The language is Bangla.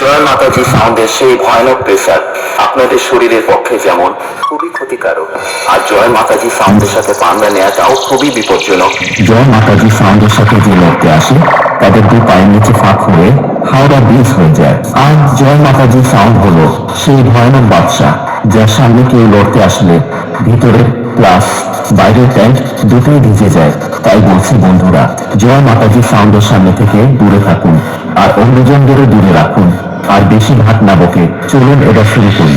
জয় মাতাজি সাউন্ডের সেই ভয়ানক প্রেশার আপনাদের শরীরের পক্ষে যেমন খুবই ক্ষতিকারক। আর জয় মাতাজি সাউন্ডের সাথে পাঙ্গা নেওয়াটাও খুবই বিপজ্জনক। জয় মাতাজি সাউন্ডের সাথে যে লড়তে আসে, তাদের দুই পায়ের নিচে ফাঁক হয়ে হাওড়া ব্রিজ হয়ে যায়। আর জয় মাতাজি সাউন্ড হলো সেই ভয়ানক বাদশা যার সামনে কেউ লড়তে আসলে ভিতরে প্লাস বাইরের প্যান্ট দুটোই ভিজে যায়। তাই বলছি বন্ধুরা, জয় মাতাজি সাউন্ডের সামনে থেকে দূরে থাকুন, আর অন্যজনদেরও দূরে রাখুন। আর বেশি ভাত না বকে চলুন এটা শুরু করি।